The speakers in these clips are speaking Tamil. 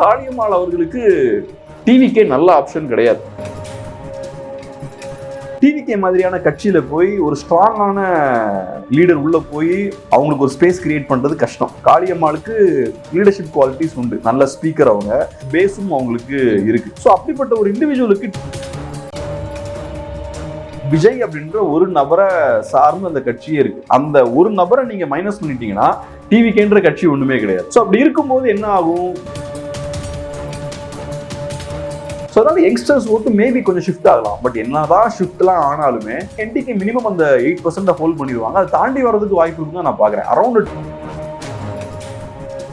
காளியம்மாள் அவர்களுக்கு டிவிக்கே நல்ல ஆப்ஷன் கிடையாது. டிவிகே மாதிரியான கட்சியில போய் ஒரு ஸ்ட்ராங்கான லீடர் உள்ள போய் அவங்களுக்கு ஒரு ஸ்பேஸ் கிரியேட் பண்றது கஷ்டம். காளியம்மாளுக்கு லீடர்ஷிப் குவாலிட்டிஸ் உண்டு. நல்ல ஸ்பீக்கர் அவங்க பேஸும் அவங்களுக்கு இருக்கு. ஸோ அப்படிப்பட்ட ஒரு இண்டிவிஜுவலுக்கு விஜய் அப்படின்ற ஒரு நபரை சார்ந்து அந்த கட்சியே இருக்கு. அந்த ஒரு நபரை நீங்க மைனஸ் பண்ணிட்டீங்கன்னா டிவிகேன்ற கட்சி ஒண்ணுமே கிடையாது. ஸோ அப்படி இருக்கும்போது என்ன ஆகும்? ஸோ அதனால யங்ஸ்டர்ஸ் ஓட்டு மேபி கொஞ்சம் ஷிஃப்ட் ஆகலாம். பட் என்னதான் ஷிஃப்ட்லாம் ஆனாலுமே என்டிக்கு மினிமம் அந்த எயிட் பர்சன்ட் ஹோல்ட் பண்ணிடுவாங்க. அதை தாண்டி வரதுக்கு வாய்ப்பு இருக்குன்னு நான் பார்க்குறேன். அரௌண்ட்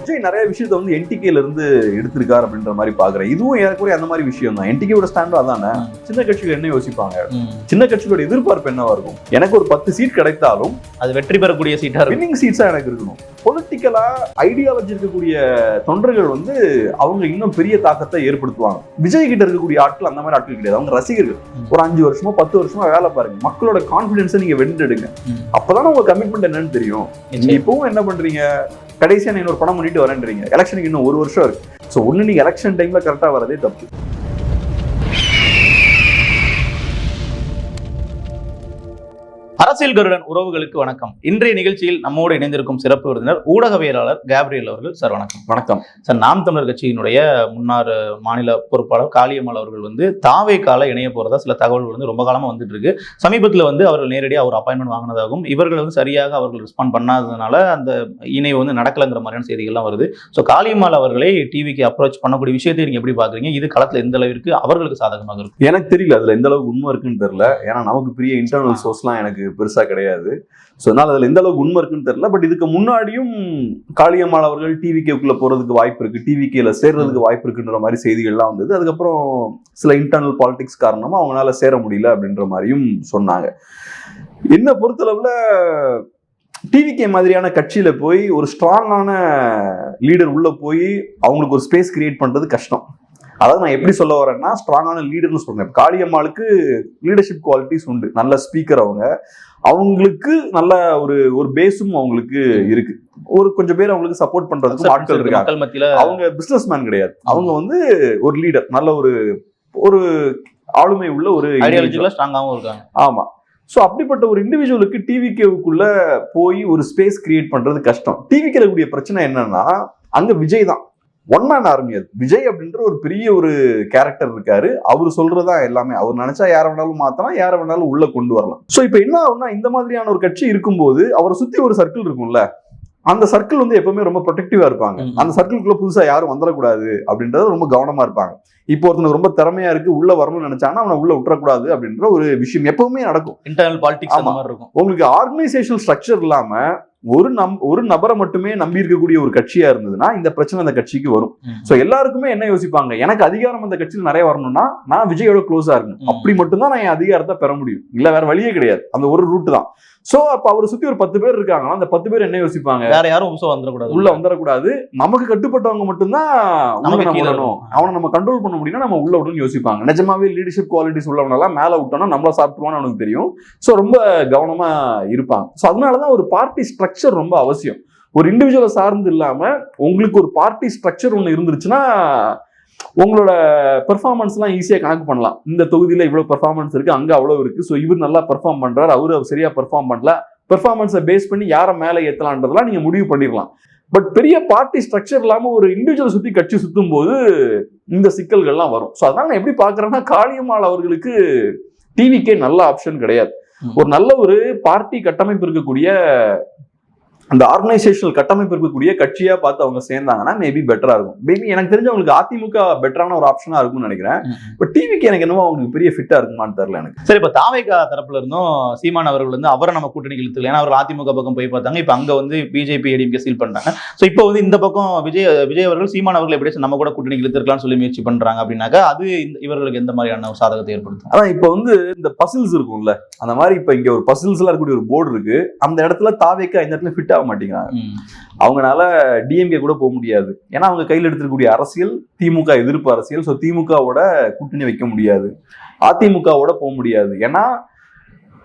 விஜய் நிறைய விஷயத்த வந்து என்டிகேல இருந்து எடுத்திருக்காரு அப்படின்ற மாதிரி பாக்குறேன் இதுவும் ஏறக்குறைய அந்த மாதிரி விஷயம் தான். என்டிகேவோட ஸ்டாண்டும் அதானே? சின்ன கட்சிகள் என்ன யோசிப்பாங்க? சின்ன கட்சிகளோட எதிர்பார்ப்பு என்னவா இருக்கும்? எனக்கு ஒரு பத்து சீட் கிடைத்தாலும் அது வெற்றி பெறக்கூடிய சீட்டா வின்னிங் சீட்ஸா எனக்கு இருக்கணும். பொலிட்டிக்கலா ஐடியாலஜி இருக்கக்கூடிய தொண்டர்கள் வந்து அவங்க இன்னும் பெரிய தாக்கத்தை ஏற்படுத்துவாங்க. விஜய் கிட்ட இருக்கக்கூடிய ஆட்கள் அந்த மாதிரி ஆட்கள் கிடையாது. அவங்க ரசிகர்கள். ஒரு அஞ்சு வருஷமா பத்து வருஷமா வேலை பாருங்க. மக்களோட கான்பிடன்ஸை நீங்க வென்றெடுங்க. அப்பதான் உங்க கமிட்மெண்ட் என்னன்னு தெரியும். நீங்க இப்பவும் என்ன பண்றீங்க? கடைசியா நான் இன்னொரு பணம் பண்ணிட்டு வரேன்றீங்க. எலெக்ஷனுக்கு இன்னும் ஒரு வருஷம் இருக்கு. ஸோ ஒண்ணு நீங்க எலெக்ஷன் டைம்ல கரெக்டா வரதே தப்பு. அரசியல் கருடன் உறவுகளுக்கு வணக்கம். இன்றைய நிகழ்ச்சியில் நம்மோடு இணைந்திருக்கும் சிறப்பு விருந்தினர் ஊடகவியலாளர் கேப்ரியல் அவர்கள். சார் வணக்கம். வணக்கம். சார் நாம் தமிழர் கட்சியினுடைய முன்னாள் மாநில பொறுப்பாளர் காளியம்மாள் அவர்கள் வந்து தாவே கால இணைய போறதா சில தகவல்கள் வந்து ரொம்ப காலமா வந்துட்டு இருக்கு சமீபத்தில் வந்து அவர்கள் நேரடியாக ஒரு அப்பாயின்மெண்ட் வாங்கினதாகவும் இவர்கள் வந்து சரியாக அவர்கள் ரெஸ்பாண்ட் பண்ணாததுனால அந்த இணைவு வந்து நடக்கலைங்கிற மாதிரியான செய்திகள்லாம் வருது. ஸோ காளியம்மாள் அவர்களை டிவிக்கு அப்ரோச் பண்ணக்கூடிய விஷயத்தை நீங்க எப்படி பாக்குறீங்க? இது களத்துல எந்த அளவிற்கு அவர்களுக்கு சாதகமாக இருக்கும் எனக்கு தெரியல அதுல எந்த அளவுக்கு உண்மை இருக்குன்னு தெரியல. ஏன்னா நமக்கு பெரிய இன்டர்னல் சோர்ஸ்லாம் எனக்கு பெருசா கிடையாது. ஸோ அதனால அதுல எந்த அளவுக்கு உண்மை இருக்குன்னு தெரியல. பட் இதுக்கு முன்னாடியும் காளியம்மாள் அவர்கள் டிவிகேக்குள்ளே போறதுக்கு வாய்ப்பு இருக்கு. டிவிகேல சேர்றதுக்கு வாய்ப்பு இருக்குன்ற மாதிரி செய்திகள்லாம் வந்தது. அதுக்கப்புறம் சில இன்டர்னல் பாலிடிக்ஸ் காரணமாக அவங்களால சேர முடியல அப்படின்ற மாதிரியும் சொன்னாங்க. என்ன பொறுத்தளவில் டிவிகே மாதிரியான கட்சியில போய் ஒரு ஸ்ட்ராங்கான லீடர் உள்ள போய் அவங்களுக்கு ஒரு ஸ்பேஸ் கிரியேட் பண்றது கஷ்டம். அதாவது நான் எப்படி சொல்ல வரேன்னா ஸ்ட்ராங்கான லீடர்னு சொல்றேன். காளியம்மாளுக்கு லீடர்ஷிப் குவாலிட்டிஸ் உண்டு. நல்ல ஸ்பீக்கர் அவங்க. அவங்களுக்கு நல்ல ஒரு ஒரு பேஸும் அவங்களுக்கு இருக்கு. ஒரு கொஞ்சம் பேர் அவங்களுக்கு சப்போர்ட் பண்றதுக்கு ஆட்கள் இருக்காங்க. அவங்க பிசினஸ் மேன் கிடையாது அவங்க வந்து ஒரு லீடர் நல்ல ஒரு ஒரு ஆளுமை உள்ள ஒரு. ஐடியாலஜிக்கலா ஸ்ட்ராங்காகவும் இருக்காங்க. ஆமா. சோ அப்படிப்பட்ட ஒரு இண்டிவிஜுவலுக்கு டிவிகேவுக்குள்ள போய் ஒரு ஸ்பேஸ் கிரியேட் பண்றது கஷ்டம். டிவிக்கேல கூடிய பிரச்சனை என்னன்னா அங்க விஜய் தான். ஒன் மேன் ஆர்மி அது. விஜய் அப்படின்ற ஒரு பெரிய ஒரு கேரக்டர் இருக்காரு. அவர் சொல்றதா எல்லாமே. அவர் நினைச்சா யார வேணாலும் மாத்தலாம் யார வேணாலும் உள்ள கொண்டு வரலாம். சோ இப்போ என்ன ஆகும்னா இந்த மாதிரியான ஒரு கட்சி இருக்கும்போது அவரை சுத்தி ஒரு சர்க்கிள் இருக்கும்ல. அந்த சர்க்கிள் வந்து எப்பவுமே ரொம்ப ப்ரொடெக்டிவா இருப்பாங்க. அந்த சர்க்கிள்குள்ள புதுசா யாரும் வந்துடக்கூடாது அப்படின்றத ரொம்ப கவனமா இருப்பாங்க. இப்போ ஒருத்தனுக்கு ரொம்ப திறமையா இருக்கு உள்ள வரணும்னு நினைச்சாங்கன்னா அவனை உள்ள விட்டுறக்கூடாது அப்படின்ற ஒரு விஷயம் எப்பவுமே நடக்கும். இன்டர்னல் பாலிடிக்ஸ் அந்த ஆமா. மாதிரி இருக்கும். உங்களுக்கு ஆர்கனைசேஷனல் ஸ்ட்ரக்சர் இல்லாம ஒரு நம் ஒரு நபரை மட்டுமே நம்பி இருக்கக்கூடிய ஒரு கட்சியா இருந்ததுன்னா இந்த பிரச்சனை அந்த கட்சிக்கு வரும். சோ எல்லாருக்குமே என்ன யோசிப்பாங்க? எனக்கு அதிகாரம் அந்த கட்சியில் நிறைய வரணும்னா நான் விஜயோட க்ளோஸா இருக்கணும். அப்படி மட்டும்தான் நான் என் அதிகாரத்தை பெற முடியும். இல்ல வேற வழியே கிடையாது. அந்த ஒரு ரூட் தான். சோ அப்ப அவரை சுத்தி ஒரு பத்து பேர் இருக்காங்கன்னா அந்த பத்து பேர் என்ன யோசிப்பாங்க? வேற யாரும் உம்சம் வந்துடக்கூடாது. உள்ள வந்துடக்கூடாது. நமக்கு கட்டுப்பட்டவங்க மட்டும்தான் நமக்கு விடணும். அவனை நம்ம கண்ட்ரோல் பண்ண முடியும்னா நம்ம உள்ள விடணும்னு யோசிப்பாங்க. நிஜமாவே லீடர்ஷிப் குவாலிட்டிஸ் உள்ளவனெல்லாம் மேல விட்டோம்னா நம்மள சாப்பிட்டுருவான்னு அவனுக்கு தெரியும். ஸோ ரொம்ப கவனமா இருப்பாங்க. ஸோ அதனாலதான் ஒரு பார்ட்டி ஸ்ட்ரக்சர் ரொம்ப அவசியம். ஒரு இண்டிவிஜுவலை சார்ந்து இல்லாம உங்களுக்கு ஒரு பார்ட்டி ஸ்ட்ரக்சர் ஒன்று இருந்துருச்சுன்னா உங்களோட பெர்ஃபார்மன்ஸ்லாம் ஈஸியாக கணக்கு பண்ணலாம். இந்த தொகுதியில் இவ்வளோ பெர்ஃபார்மன்ஸ் இருக்கு அங்கே அவ்வளோ இருக்கு. ஸோ இவர் நல்லா பெர்ஃபார்ம் பண்றாரு அவரு சரியா பெர்ஃபார்ம் பண்ணல. பெர்ஃபார்மன்ஸை பேஸ் பண்ணி யாரை மேலே ஏற்றலான்றதெல்லாம் நீங்க முடிவு பண்ணிடலாம். பட் பெரிய பார்ட்டி ஸ்ட்ரக்சர் இல்லாம ஒரு இண்டிவிஜுவல் சுத்தி கட்சி சுத்தும் போது இந்த சிக்கல்கள்லாம் வரும். ஸோ அதனால நான் எப்படி பார்க்கறேன்னா காளியம்மாள் அவர்களுக்கு டிவிக்கே நல்ல ஆப்ஷன் கிடையாது. ஒரு நல்ல ஒரு பார்ட்டி கட்டமைப்பு இருக்கக்கூடிய அந்த ஆர்கனைசேஷனல் கட்டமைப்பு இருக்கக்கூடிய கட்சியா பார்த்து அவங்க சேர்ந்தாங்கன்னா மேபி பெட்டரா இருக்கும். மேபி எனக்கு தெரிஞ்சு அவங்களுக்கு அதிமுக பெட்டரான ஒரு ஆப்ஷனா இருக்கும்னு நினைக்கிறேன். பட் டிவிக்கு எனக்கு என்னமோ அவங்களுக்கு பெரிய ஃபிட்டா இருக்குமான்னு தெரியல எனக்கு. சரி இப்ப தாவேகா தரப்புல இருந்தும் சீமான் அவர்கள் வந்து அவரை நம்ம கூட்டணி இழுத்துல ஏன்னா அவர் அதிமுக பக்கம் போய் பார்த்தாங்க. இப்ப அங்க வந்து பிஜேபி ஏடிஎம்கே சீல் பண்றாங்க சோ இப்போ வந்து இந்த பக்கம் விஜய் விஜய் அவர்கள் சீமான் அவர்கள் எப்படியாச்சும் நம்ம கூட கூட்டணி இழுத்துருக்கலாம்னு சொல்லி முயற்சி பண்றாங்க அப்படின்னாக்கா அது இவர்களுக்கு எந்த மாதிரியான ஒரு சாதகத்தை ஏற்படுத்தும்? அதான் இப்போ வந்து இந்த பசில்ஸ் இருக்கும்ல. அந்த மாதிரி இப்போ இங்க ஒரு பசில்ஸ் எல்லாம் இருக்கக்கூடிய ஒரு போர்டு இருக்கு. அந்த இடத்துல தாவேக்கா இந்த இடத்துல ஃபிட் ஆக மாட்டேங்கிறாங்க. அவங்கனால டிஎம்கே கூட போக முடியாது. ஏன்னா அவங்க கையில் எடுத்துக்கூடிய அரசியல் திமுக எதிர்ப்பு அரசியல். ஸோ திமுகவோட கூட்டணி வைக்க முடியாது. அதிமுகவோட போக முடியாது. ஏன்னா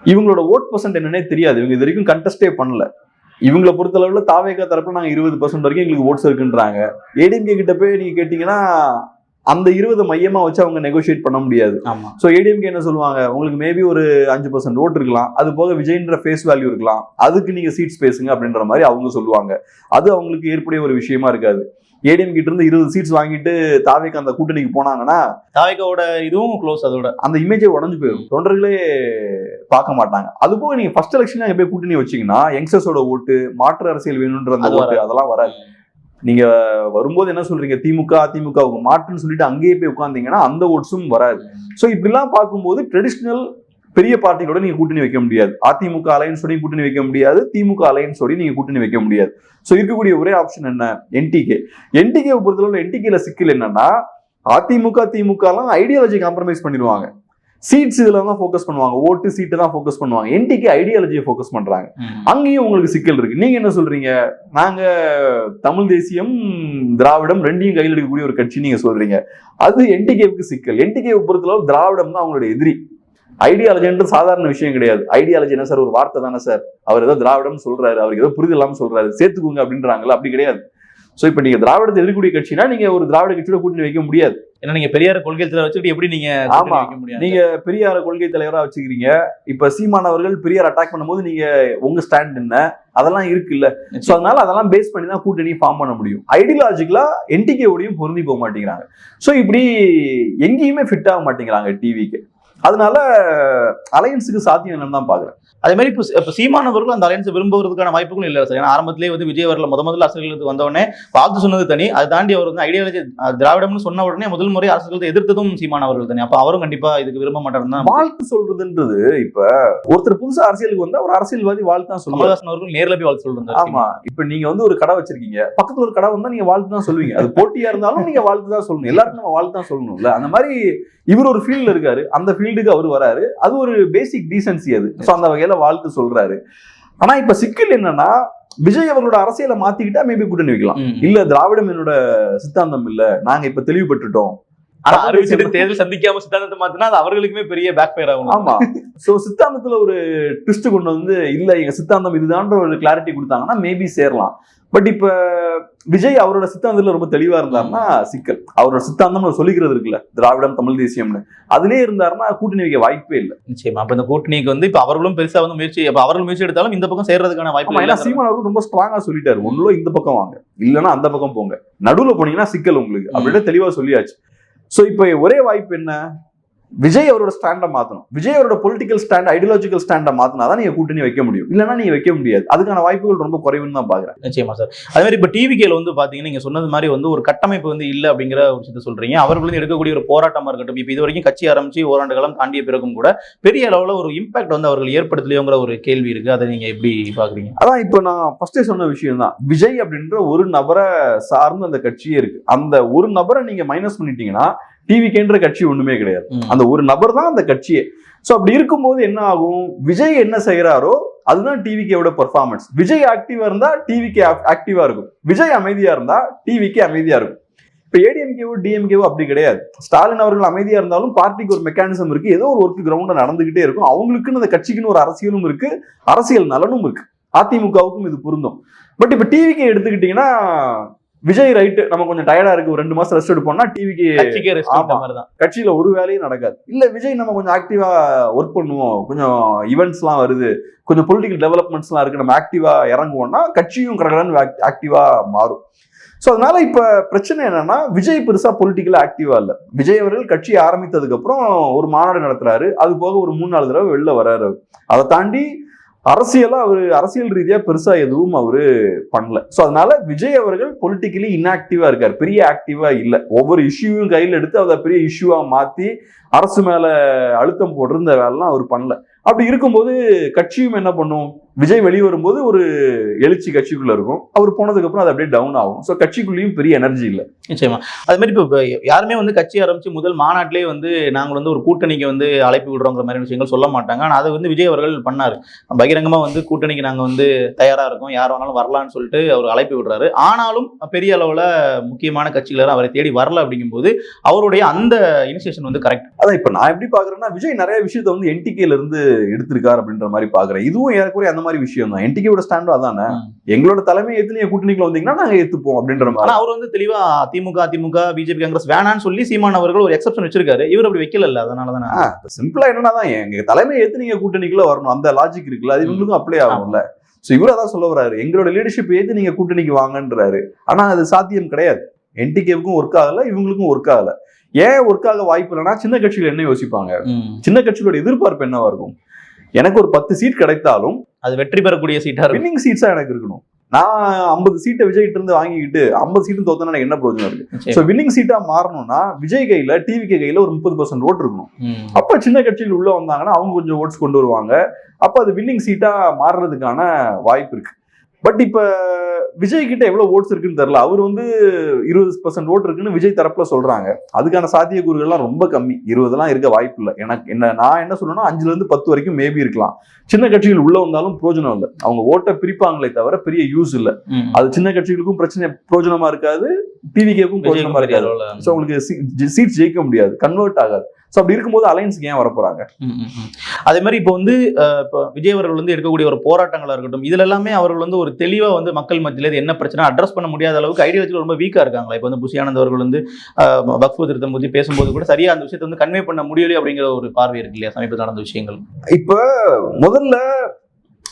இவங்களோட ஓட் பர்சன்ட் என்னன்னே தெரியாது. இவங்க இது வரைக்கும் கண்டஸ்டே பண்ணல. இவங்களை பொறுத்தளவுல தாவேகா தரப்புல நாங்க இருபது பர்சன்ட் வரைக்கும் எங்களுக்கு ஓட்ஸ் இருக்குன்றாங்க. ஏடிஎம்கே கிட்ட போய் நீங்க கேட்டீங்கன்னா அந்த இருபது மையமா வச்சு அவங்க நெகோஷியேட் பண்ண முடியாது. ஸோ ஏடிஎம்கே என்ன சொல்லுவாங்க? உங்களுக்கு மேபி ஒரு அஞ்சு பர்சன்ட் ஓட்டு இருக்கலாம். அது போக விஜய்ன்ற ஃபேஸ் வேல்யூ இருக்கலாம். அதுக்கு நீங்க சீட்ஸ் பேசுங்க அப்படின்ற மாதிரி அவங்க சொல்லுவாங்க. அது அவங்களுக்கு ஏற்புடைய ஒரு விஷயமா இருக்காது. ஏடிஎம் கிட்ட இருந்து இருபது சீட்ஸ் வாங்கிட்டு தாவேக்கு அந்த கூட்டணிக்கு போனாங்கன்னா தாவேக்காவோட இதுவும் க்ளோஸ் அதோட. அந்த இமேஜே உடஞ்சு போயிடும் தொண்டர்களே பார்க்க மாட்டாங்க. அது போக நீங்க ஃபர்ஸ்ட் எலெக்ஷன் அங்க போய் கூட்டணி வச்சீங்கன்னா யங்ஸ்டர்ஸோட ஓட்டு மாற்று அரசியல் வேணும்ன்ற அந்த ஓட்டு அதெல்லாம் வராது. நீங்க வரும்போது என்ன சொல்றீங்க? திமுக அதிமுகவுக்கு மாற்றுன்னு சொல்லிட்டு அங்கேயே போய் உட்காந்தீங்கன்னா அந்த ஓட்ஸும் வராது. ஸோ இப்படிலாம் பார்க்கும்போது ட்ரெடிஷ்னல் பெரிய பார்ட்டிகளோட நீங்க கூட்டணி வைக்க முடியாது. அதிமுக அலையன்ஸோடய கூட்டணி வைக்க முடியாது. திமுக அலையன்ஸோடய நீங்க கூட்டணி வைக்க முடியாது. ஸோ இருக்கக்கூடிய ஒரே ஆப்ஷன் என்ன? என்டிகே என்டிகே பொறுத்தளவு என்டிகேல சிக்கல் என்னன்னா அதிமுக திமுக எல்லாம் ஐடியாலஜி காம்ப்ரமைஸ் பண்ணிடுவாங்க. சீட்ஸ் இதுல தான் ஃபோக்கஸ் பண்ணுவாங்க. ஓட்டு சீட்டு தான் ஃபோக்கஸ் பண்ணுவாங்க. என்டிகே ஐடியாலஜியை ஃபோக்கஸ் பண்றாங்க. அங்கேயும் உங்களுக்கு சிக்கல் இருக்கு. நீங்க என்ன சொல்றீங்க? நாங்க தமிழ் தேசியம் திராவிடம் ரெண்டையும் கையில் எடுக்கக்கூடிய ஒரு கட்சி நீங்க சொல்றீங்க. அது என்டிகேவுக்கு சிக்கல். என்டிகேவை பொறுத்தளவு திராவிடம் தான் அவங்களுடைய எதிரி. ஐடியாலஜின்றது சாதாரண விஷயம் கிடையாது. ஐடியாலஜி என்ன சார்? ஒரு வார்த்தை தானே சார்? அவர் ஏதோ திராவிடம் சொல்றாரு. அவருக்கு ஏதோ புரிதல் இல்லாம சொல்றாரு. சேர்த்துக்குங்க அப்படின்றாங்களா அப்படி கிடையாது. சோ இப்ப நீங்க திராவிடத்தை எதிர்க்கக்கூடிய கட்சினா நீங்க ஒரு திராவிட கட்சியோட கூட்டணி வைக்க முடியாது. ஏன்னா நீங்க பெரியார கொள்கை தலைவர் வச்சுட்டு எப்படி நீங்க ஆமா. நீங்க பெரியார கொள்கை தலைவரா வச்சுக்கிறீங்க. இப்ப சீமான் அவர்கள் பெரியார் அட்டாக் பண்ணும்போது நீங்க உங்க ஸ்டாண்ட் என்ன? அதெல்லாம் இருக்குல்ல. சோ அதனால அதெல்லாம் பேஸ் பண்ணி தான் கூட்டணி ஃபார்ம் பண்ண முடியும். ஐடியாலஜிக்கலா என்டிகேவோடையும் பொருந்தி போக மாட்டேங்கிறாங்க. சோ இப்படி எங்கேயுமே ஃபிட் ஆக மாட்டேங்கிறாங்க டிவிக்கு அதனால அலையன்ஸுக்கு சாத்தியம் என்னன்னு தான் பாக்குறேன் அதே மாதிரி இப்போ இப்போ சீமானவர்களும் அந்த அலையன்ஸ் விரும்புவதற்கான வாய்ப்புகளும் இல்லை. சார் ஏன்னா ஆரம்பத்திலே வந்து விஜய் அவர்கள் முத முதல்ல அரசியலுக்கு வந்த உடனே வாழ்த்து சொன்னது தனி. அதை தாண்டி அவர் வந்து ஐடியாலஜி திராவிடம்னு சொன்ன உடனே முதல் முறை அரசியலுக்கு எதிர்த்ததும் சீமான் அவர்கள் தானே. அப்போ அவரும் கண்டிப்பா இதுக்கு விரும்ப மாட்டாருன்னு வாழ்த்து சொல்றதுன்றது இப்ப ஒருத்தர் புதுசா அரசியலுக்கு வந்தா ஒரு அரசியல்வாதி வாழ்த்து தான் சொல்லுவாங்க கமல்ஹாசன் அவர்கள் நேர்ல போய் வாழ்த்து சொல்றாரு ஆமா. இப்ப நீங்க வந்து ஒரு கடை வச்சிருக்கீங்க. பக்கத்துல ஒரு கடை வந்தா நீங்க வாழ்த்து தான் சொல்லுவீங்க. அது போட்டியா இருந்தாலும் நீங்க வாழ்த்து தான் சொல்லணும். எல்லாருக்கும் நம்ம வாழ்த்து தான் சொல்லணும்ல. அந்த மாதிரி இவர் ஒரு ஃபீல்ட்ல இருக்காரு. அந்த ஃபீல்டுக்கு அவர் வராரு. அது ஒரு பேசிக் டீசன்சி அது. சோ அந்த வகையில வாழ்த்து சொல்றாரு. ஆனா இப்ப சிக்கல் என்னன்னா விஜய் அவர்களோட அரசியலை மாத்திக்கிட்டா மேபி கூட்டணி வைக்கலாம். இல்ல திராவிடம் என்னோட சித்தாந்தம் இல்ல. நாங்க இப்ப தெளிவுபட்டுட்டோம். ஆனா அறிவிச்சுட்டு தேர்தல் சந்திக்காம சித்தாந்தத்தை மாத்தினா அது அவர்களுக்குமே பெரிய பேக் ஃபயர் ஆகும் ஆமா. சோ சித்தாந்தத்துல ஒரு ட்விஸ்ட் கொண்டு வந்து இல்ல எங்க சித்தாந்தம் இதுதான்ற ஒரு கிளாரிட்டி கொடுத்தாங்கன்னா மேபி சேரலாம். பட் இப்ப விஜய் அவரோட சித்தாந்தத்துல ரொம்ப தெளிவா இருந்தாருன்னா சிக்கல். அவரோட சித்தாந்தம் சொல்லிக்கிறது இருக்குல்ல திராவிடம் தமிழ் தேசியம்னு. அதுலயே இருந்தாருன்னா கூட்டணி வைக்க வாய்ப்பே இல்ல. நிச்சயமா. அப்ப இந்த கூட்டணிக்கு வந்து இப்ப அவர்களும் பெருசா வந்து முயற்சி அப்ப அவர்கள் முயற்சி எடுத்தாலும் இந்த பக்கம் சேர்றதுக்கான வாய்ப்பு ஏன்னா சீமான் அவர்கள் ரொம்ப ஸ்ட்ராங்கா சொல்லிட்டாரு. ஒண்ணுல இந்த பக்கம் வாங்க. இல்லைன்னா அந்த பக்கம் போங்க. நடுவுல போனீங்கன்னா சிக்கல் உங்களுக்கு. அப்படின்னு தெளிவா சொல்லியாச்சு. சோ இப்ப ஒரே வாய்ப்பு என்ன? விஜய் அவரோட ஸ்டாண்டை மாத்தணும். விஜய் அவரோட பொலிட்டிக்கல் ஸ்டாண்ட் ஐடியாலஜிக்கல் ஸ்டாண்டை மாத்தினா தான் நீங்க கூட்டணி வைக்க முடியும். இல்லைன்னா நீங்க வைக்க முடியாது. அதுக்கான வாய்ப்புகள் ரொம்ப குறைவுன்னு தான் பாக்குறேன். நிச்சயமா சார். அதே மாதிரி இப்ப டிவிகேல வந்து பாத்தீங்கன்னா நீங்க சொன்னது மாதிரி வந்து ஒரு கட்டமைப்பு வந்து இல்ல அப்படிங்கிற ஒரு விஷயத்தை சொல்றீங்க. அவர்கள் எடுக்கக்கூடிய ஒரு போராட்டமா இருக்கட்டும். இப்ப இது வரைக்கும் கட்சி ஆரம்பிச்சு ஓராண்டு காலம் தாண்டிய பிறகும் கூட பெரிய அளவுல ஒரு இம்பாக்ட் வந்து அவர்கள் ஏற்படுத்தலையோங்கிற ஒரு கேள்வி இருக்கு. அதை நீங்க எப்படி பாக்குறீங்க? அதான் இப்போ நான் ஃபர்ஸ்டே சொன்ன விஷயம் தான் விஜய் அப்படின்ற ஒரு நபரை சார்ந்து அந்த கட்சியே இருக்கு. அந்த ஒரு நபரை நீங்க மைனஸ் பண்ணிட்டீங்கன்னா டிவிக்கேன்ற கட்சி ஒண்ணுமே கிடையாது. அந்த ஒரு நபர் தான் அந்த கட்சியே. சோ அப்படி இருக்கும்போது என்ன ஆகும்? விஜய் என்ன செய்யறாரோ அதுதான் டிவிக்கேவோட பெர்ஃபார்மன்ஸ் விஜய் ஆக்டிவா இருந்தா டிவிக்கே ஆக்டிவா இருக்கும். விஜய் அமைதியா இருந்தா டிவிக்கே அமைதியா இருக்கும். இப்ப ஏடிஎம்கேவோ டிஎம்கேவோ அப்படி கிடையாது. ஸ்டாலின் அவர்கள் அமைதியா இருந்தாலும் பார்ட்டிக்கு ஒரு மெக்கானிசம் இருக்கு. ஏதோ ஒரு ஒர்க் கிரவுண்ட்ல நடந்துகிட்டே இருக்கும். அவங்களுக்குன்னு அந்த கட்சிக்குன்னு ஒரு அரசியலும் இருக்கு. அரசியல் நலனும் இருக்கு. அதிமுகவுக்கும் இது பொருந்தும். பட் இப்ப டிவிக்கு எடுத்துக்கிட்டீங்கன்னா விஜய் ரைட்டு நம்ம கொஞ்சம் டயர்டா இருக்கு ஒரு ரெண்டு மாசம் ரெஸ்ட் எடுப்போம்னா டிவிக்கு கட்சியில ஒரு வேலையும் நடக்காது. இல்ல விஜய் நம்ம கொஞ்சம் ஆக்டிவா ஒர்க் பண்ணுவோம். கொஞ்சம் ஈவெண்ட்ஸ்லாம் வருது. கொஞ்சம் பொலிட்டிக்கல் டெவலப்மெண்ட்ஸ்லாம் இருக்கு. நம்ம ஆக்டிவா இறங்குவோம்னா கட்சியும் கடகடன்னு ஆக்டிவா மாறும். ஸோ அதனால இப்ப பிரச்சனை என்னன்னா விஜய் பெருசா பொலிட்டிக்கலா ஆக்டிவா இல்ல. விஜய் அவர்கள் கட்சி ஆரம்பித்ததுக்கு அப்புறம் ஒரு மாநாடு நடத்துறாரு. அது போக ஒரு மூணு நாலு தடவை வெளில வராரு. அதை தாண்டி அரசியலாக அவர் அரசியல் ரீதியாக பெருசாக எதுவும் அவர் பண்ணல. ஸோ அதனால விஜய் அவர்கள் பொலிட்டிக்கலி இன்ஆக்டிவாக இருக்கார். பெரிய ஆக்டிவாக இல்லை. ஒவ்வொரு இஷ்யூவும் கையில் எடுத்து அதை பெரிய இஷ்யூவாக மாற்றி அரசு மேலே அழுத்தம் போட்டிருந்த வேலைலாம் அவர் பண்ணல. அப்படி இருக்கும்போது கட்சியும் என்ன பண்ணும்? விஜய் வெளியே வரும்போது ஒரு எழுச்சி கட்சிக்குள்ள இருக்கும். அவர் போனதுக்கு அப்புறம் அது அப்படியே டவுன் ஆகும். ஸோ கட்சிக்குள்ளேயும் பெரிய எனர்ஜி இல்லை. நிச்சயமா. அது மாதிரி இப்போ யாருமே வந்து கட்சி ஆரம்பிச்சு முதல் மாநாட்டிலே வந்து நாங்கள் வந்து ஒரு கூட்டணிக்கு வந்து அழைப்பு விடுறோங்கிற மாதிரி விஷயங்கள் சொல்ல மாட்டாங்க. ஆனால் அதை வந்து விஜய் அவர்கள் பண்ணாரு. பகிரங்கமா வந்து கூட்டணிக்கு நாங்கள் வந்து தயாரா இருக்கோம். யார் வேணாலும் வரலாம்னு சொல்லிட்டு அவர் அழைப்பு விடுறாரு. ஆனாலும் பெரிய அளவுல முக்கியமான கட்சிகளெல்லாம் அவரை தேடி வரல அப்படிங்கும்போது அவருடைய அந்த இனிஷியேஷன் வந்து கரெக்ட் அதான் இப்ப நான் எப்படி பாக்குறேன்னா விஜய் நிறைய விஷயத்த வந்து என்டிகேல இருந்து எடுத்திருக்காரு அப்படின்ற மாதிரி பாக்குறேன். இதுவும் ஏறக்குறைய அந்த அந்த மாதிரி விஷயம் தான். என்டிகேவோட ஸ்டாண்டும் அதானே. எங்களோட தலைமை நீங்க கூட்டணிக்குள்ள வந்தீங்கன்னா நாங்க ஏத்துப்போம் அப்படின்ற மாதிரி. அவர் வந்து தெளிவா திமுக அதிமுக பிஜேபி காங்கிரஸ் வேணான்னு சொல்லி சீமான் அவர்கள் ஒரு எக்ஸப்ஷன் வச்சிருக்காரு. இவர் அப்படி வைக்கல அதனால தானே சிம்பிளா என்னன்னா தான் எங்க தலைமை ஏத்து நீங்க கூட்டணிக்குள்ள வரணும். அந்த லாஜிக் இருக்குல்ல அது இவங்களுக்கும் அப்ளை ஆகும்ல. சோ இவரு அதான் சொல்ல வராரு எங்களோட லீடர்ஷிப் ஏத்து நீங்க கூட்டணிக்கு வாங்கன்றாரு. ஆனா அது சாத்தியம் கிடையாது. என்டிகேவுக்கும் ஒர்க் ஆகல இவங்களுக்கும் ஒர்க் ஆகல. ஏன் ஒர்க் ஆக வாய்ப்பு இல்லைன்னா சின்ன கட்சிகள் என்ன யோசிப்பாங்க. சின்ன கட்சிகளோட எதிர்பார்ப்பு என்னவா இருக்கும்? எனக்கு ஒரு பத்து சீட் கிடைத்தாலும் அது வெற்றி பெறக்கூடிய சீட்டா இருக்கும். வின்னிங் சீட்ஸா எனக்கு இருக்கணும். நான் ஐம்பது சீட்டை விஜய் கிட்ட இருந்து வாங்கிக்கிட்டு ஐம்பது சீட்டு தோத்தனா எனக்கு என்ன பிரயோஜனம் இருக்கு. ஸோ வின்னிங் சீட்டா மாறணும்னா விஜய் கையில டிவிகே கையில ஒரு முப்பது பர்சன்ட் ஓட்டு இருக்கணும். அப்ப சின்ன கட்சிகள் உள்ள வந்தாங்கன்னா அவங்க கொஞ்சம் ஓட்ஸ் கொண்டு வருவாங்க. அப்ப அது வின்னிங் சீட்டா மாறுறதுக்கான வாய்ப்பு இருக்கு. பட் இப்ப விஜய் கிட்ட எவ்வளவு ஓட்ஸ் இருக்குன்னு தெரியல. அவர் வந்து இருபது பர்சன்ட் ஓட்டு இருக்குன்னு விஜய் தரப்புல சொல்றாங்க. அதுக்கான சாத்தியக்கூறுகள்லாம் ரொம்ப கம்மி. இருபதெல்லாம் இருக்க வாய்ப்பு இல்லை. எனக்கு என்ன நான் என்ன சொல்லணும்னா அஞ்சுல இருந்து பத்து வரைக்கும் மேபி இருக்கலாம். சின்ன கட்சிகள் உள்ள வந்தாலும் பிரயோஜனம் இல்லை. அவங்க ஓட்டை பிரிப்பாங்களே தவிர பெரிய யூஸ் இல்லை. அது சின்ன கட்சிகளுக்கும் பிரச்சனை பிரயோஜனமா இருக்காது. டிவிகேக்கும் பெரிய இருக்காது. ஸோ உங்களுக்கு சீட் ஜெயிக்க முடியாது. கன்வெர்ட் ஆகாது. ஸோ அப்படி இருக்கும்போது அலைன்ஸ்க்கு ஏன் வர போறாங்க ம், ம், ம். அதே மாதிரி இப்போ வந்து இப்போ விஜய் அவர்கள் வந்து எடுக்கக்கூடிய ஒரு போராட்டங்களா இருக்கட்டும் இதுல எல்லாமே அவர்கள் வந்து ஒரு தெளிவா வந்து மக்கள் மத்தியில என்ன பிரச்சனை அட்ரஸ் பண்ண முடியாத அளவுக்கு ஐடியாலஜி ரொம்ப வீக்கா இருக்காங்களா? இப்போ வந்து புஷியானந்த் அவர்கள் வந்து வக்ஃபு திருத்தம் பற்றி பேசும்போது கூட சரியா அந்த விஷயத்தை வந்து கன்வே பண்ண முடியலையே அப்படிங்கிற ஒரு பார்வை இருக்கு இல்லையா? சமீபத்தில் நடந்த விஷயங்கள். இப்ப முதல்ல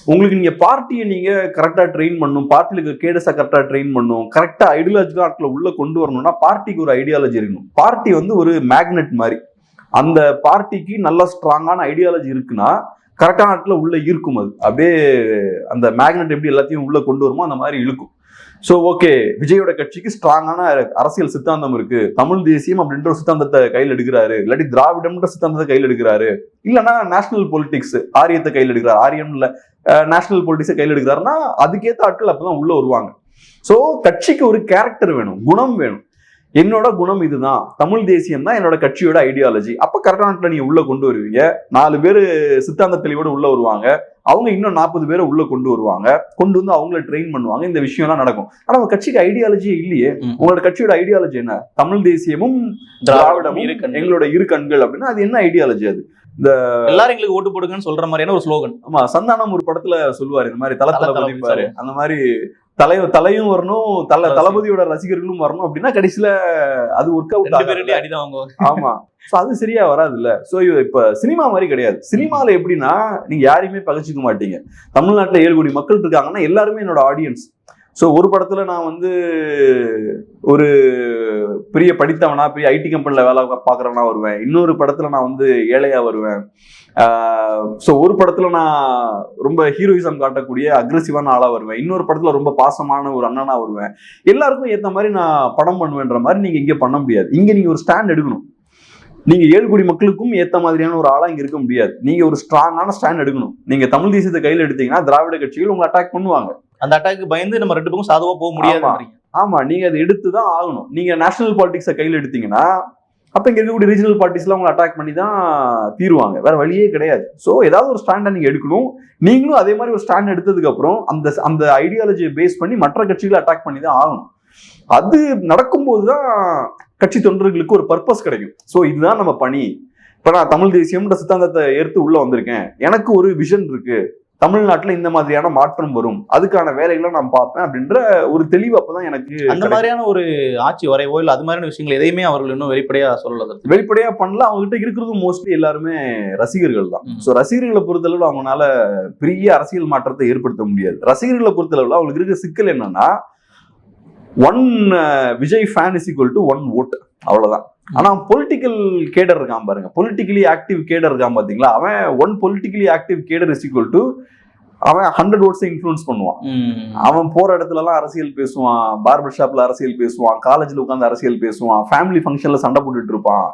உங்களுக்கு நீங்க பார்ட்டியை நீங்க கரெக்டா ட்ரெயின் பண்ணும் பார்ட்டிலுக்கு கேடஸை கரெக்டா ட்ரெயின் பண்ணும் கரெக்டா ஐடியாலஜிக்கா ஆட்களை உள்ள கொண்டு வரணும்னா பார்ட்டிக்கு ஒரு ஐடியாலஜி இருக்கணும். பார்ட்டி வந்து ஒரு மேக்னெட் மாதிரி. அந்த பார்ட்டிக்கு நல்ல ஸ்ட்ராங்கான ஐடியாலஜி இருக்குன்னா கரெக்டான ஆட்களை உள்ளே ஈர்க்கும் அது. அப்படியே அந்த மேக்னெட் எப்படி எல்லாத்தையும் உள்ளே கொண்டு வருமோ அந்த மாதிரி இழுக்கும். ஸோ ஓகே விஜயோட கட்சிக்கு ஸ்ட்ராங்கான அரசியல் சித்தாந்தம் இருக்கு. தமிழ் தேசியம் அப்படின்ற ஒரு சித்தாந்தத்தை கையில் எடுக்கிறாரு. இல்லாட்டி திராவிடம்ன்ற சித்தாந்தத்தை கையில் எடுக்கிறாரு. இல்லைன்னா நேஷனல் பொலிட்டிக்ஸ் ஆரியத்தை கையில் எடுக்கிறார். ஆரியம் இல்லை நேஷனல் பொலிட்டிக்ஸை கையில் எடுக்கிறாருன்னா அதுக்கேற்ற ஆட்கள் அப்பதான் உள்ள வருவாங்க. ஸோ கட்சிக்கு ஒரு கேரக்டர் வேணும் குணம் வேணும். என்னோட குணம் இதுதான். தமிழ் தேசியம் தான் என்னோட கட்சியோட ஐடியாலஜி அப்ப கரெக்டான நீங்க உள்ள கொண்டு வருவீங்க. நாலு பேர் சித்தாந்த தெளிவோட உள்ள வருவாங்க. அவங்க இன்னும் நாற்பது பேரை உள்ள கொண்டு வருவாங்க. கொண்டு வந்து அவங்கள ட்ரெயின் பண்ணுவாங்க. இந்த விஷயம்லாம் நடக்கும். ஆனா உங்க கட்சிக்கு ஐடியாலஜியே இல்லையே. உங்களோட கட்சியோட ஐடியாலஜி என்ன? தமிழ் தேசியமும் திராவிடமும் கண்கள். எங்களோட இரு கண்கள் அப்படின்னா அது என்ன ஐடியாலஜி அது? எல்லாரும் எங்களுக்கு ஓட்டு போடுங்கன்னு சொல்ற மாதிரியான ஒரு ஸ்லோகன் ஆமா சந்தானம் ஒரு படத்துல சொல்லுவாரு. இந்த மாதிரி தல தல தளபதி தளபதி பாரு அந்த மாதிரி தலை தலையும் வரணும் தல. தளபதியோட ரசிகர்களும் வரணும் அப்படின்னா கடைசியில அது ஒர்க் அவுட் அடிதான் வாங்குவாங்க ஆமா. சோ அது சரியா வராதுல்ல. சோ இது இப்ப சினிமா மாதிரி கிடையாது. சினிமால எப்படின்னா நீங்க யாரையுமே பகச்சிக்க மாட்டீங்க. தமிழ்நாட்டுல ஏழு கோடி மக்கள் இருக்காங்கன்னா எல்லாருமே என்னோட ஆடியன்ஸ் சோ ஒரு படத்துல நான் வந்து ஒரு பெரிய படித்தவனா பெரிய ஐடி கம்பெனில வேலை பாக்குறவனா வருவேன். இன்னொரு படத்துல நான் வந்து ஏழையா வருவேன். ஸோ ஒரு படத்துல நான் ரொம்ப ஹீரோயிசம் காட்டக்கூடிய அக்ரெசிவான ஆளா வருவேன். இன்னொரு படத்துல ரொம்ப பாசமான ஒரு அண்ணனா வருவேன். எல்லாருக்கும் ஏத்த மாதிரி நான் படம் பண்ணுவேன்ற மாதிரி நீங்க இங்க பண்ண முடியாது. இங்க நீங்க ஒரு ஸ்டாண்ட் எடுக்கணும். நீங்க ஏழு கோடி மக்களுக்கும் ஏத்த மாதிரியான ஒரு ஆளா இங்க இருக்க முடியாது. நீங்க ஒரு ஸ்ட்ராங்கான ஸ்டாண்ட் எடுக்கணும். நீங்க தமிழ் தேசியத்தை கையில எடுத்தீங்கன்னா திராவிட கட்சிகள் உங்களை அட்டாக் பண்ணுவாங்க. அந்த அட்டாக்கு பயந்து நம்ம ரெண்டு பக்கம் சாதுவா போக முடியாதுன்றீங்க. ஆமா. நீங்க அதை எடுத்து தான் ஆகணும். நீங்க நேஷனல் பாலிடிக்ஸை கையில் எடுத்தீங்கன்னா அப்போ இங்கே இருக்கக்கூடிய ரீஜனல் பார்ட்டிஸ்லாம் உங்களை அட்டாக் பண்ணி தான் தீருவாங்க. வேற வழியே கிடையாது. ஸோ ஏதாவது ஒரு ஸ்டாண்டை நீங்கள் எடுக்கணும். நீங்களும் அதே மாதிரி ஒரு ஸ்டாண்ட் எடுத்ததுக்கப்புறம் அந்த அந்த ஐடியாலஜியை பேஸ் பண்ணி மற்ற கட்சிகளை அட்டாக் பண்ணி தான் ஆகணும். அது நடக்கும்போது தான் கட்சி தொண்டர்களுக்கு ஒரு பர்பஸ் கிடைக்கும். ஸோ இதுதான் நம்ம பணி. இப்போ நான் தமிழ் தேசியம்ன்ற சித்தாந்தத்தை ஏற்று உள்ளே வந்திருக்கேன். எனக்கு ஒரு விஷன் இருக்குது தமிழ்நாட்டுல இந்த மாதிரியான மாற்றம் வரும். அதுக்கான வேலைகளை நான் பார்ப்பேன் அப்படின்ற ஒரு தெளிவு அப்பதான் எனக்கு அந்த. மாதிரியான ஒரு ஆட்சி வரைவோ இல்ல அது மாதிரியான விஷயங்கள் எதையுமே அவர்கள் இன்னும் வெளிப்படையா சொல்லல வெளிப்படையா பண்ணல. அவங்க கிட்ட இருக்கிறது மோஸ்ட்லி எல்லாருமே ரசிகர்கள் தான். ஸோ ரசிகர்களை பொறுத்தளவுல அவங்களால பெரிய அரசியல் மாற்றத்தை ஏற்படுத்த முடியாது. ரசிகர்களை பொறுத்தளவுல அவங்களுக்கு இருக்க சிக்கல் என்னன்னா one Vijay fan is equal to one vote அவ்வளவுதான். ஆனா பொலிட்டிக்கல் கேடர் இருக்கான் பாருங்க. பொலிட்டிக்கலி ஆக்டிவ் கேடர் இருக்கான் பாத்தீங்களா? அவன் one politically active cadre is equal to அவன் ஹண்ட்ரட் ஓட்ஸை இன்ஃப்ளூயன்ஸ் பண்ணுவான். அவன் போற இடத்துல எல்லாம் அரசியல் பேசுவான். பார்பர் ஷாப்ல அரசியல் பேசுவான். காலேஜ்ல உட்காந்து அரசியல் பேசுவான். ஃபேமிலி ஃபங்க்ஷன்ல சண்டை போட்டுட்டு இருப்பான்.